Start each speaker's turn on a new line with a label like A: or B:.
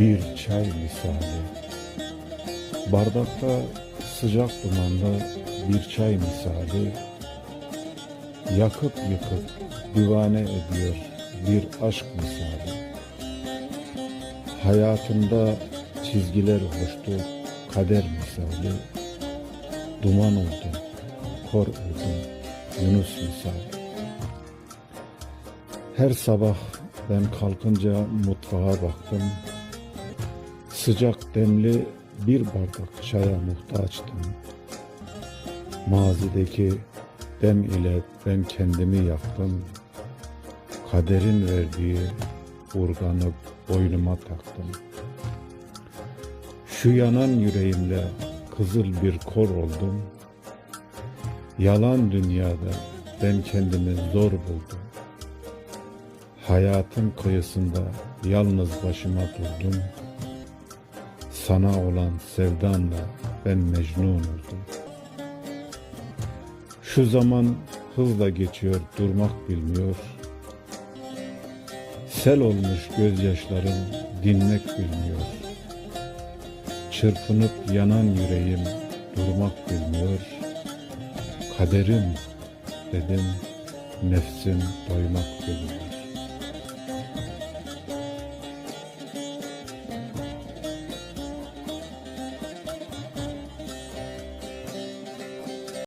A: Bir çay misali. Bardakta sıcak dumanda bir çay misali. Yakıp yıkıp divane ediyor bir aşk misali. Hayatımda çizgiler hoştu kader misali. Duman oldum, kor oldum Yunus misali. Her sabah ben kalkınca mutfağa baktım Sıcak demli bir bardak çaya muhtaçtım. Mazideki dem ile ben kendimi yaktım. Kaderin verdiği urganı boynuma taktım. Şu yanan yüreğimle kızıl bir kor oldum. Yalan dünyada ben kendimi zor buldum. Hayatın kıyısında yalnız başıma durdum Sana olan sevdanla ben mecnun oldum. Şu zaman hızla geçiyor durmak bilmiyor. Sel olmuş gözyaşlarım dinmek bilmiyor. Çırpınıp yanan yüreğim durmak bilmiyor. Kaderim dedim nefsim doymak bilmiyor